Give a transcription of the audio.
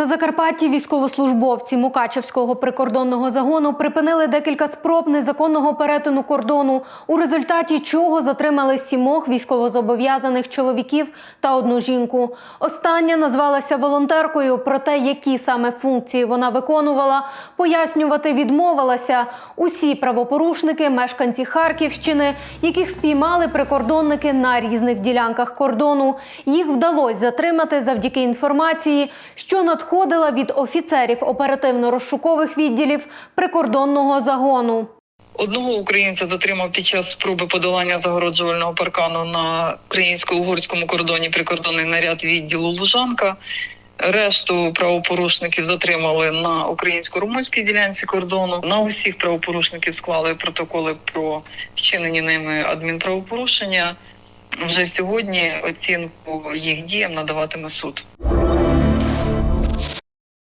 На Закарпатті військовослужбовці Мукачевського прикордонного загону припинили декілька спроб незаконного перетину кордону, у результаті чого затримали сімох військовозобов'язаних чоловіків та одну жінку. Остання назвалася волонтеркою. Про те, які саме функції вона виконувала, пояснювати відмовилася. Усі правопорушники, мешканці Харківщини, яких спіймали прикордонники на різних ділянках кордону. Їх вдалося затримати завдяки інформації, що надходила від офіцерів оперативно-розшукових відділів прикордонного загону. Одного українця затримав під час спроби подолання загороджувального паркану на українсько-угорському кордоні прикордонний наряд відділу Лужанка. Решту правопорушників затримали на українсько-румунській ділянці кордону. На усіх правопорушників склали протоколи про вчинені ними адмінправопорушення. Вже сьогодні оцінку їх діям надаватиме суд.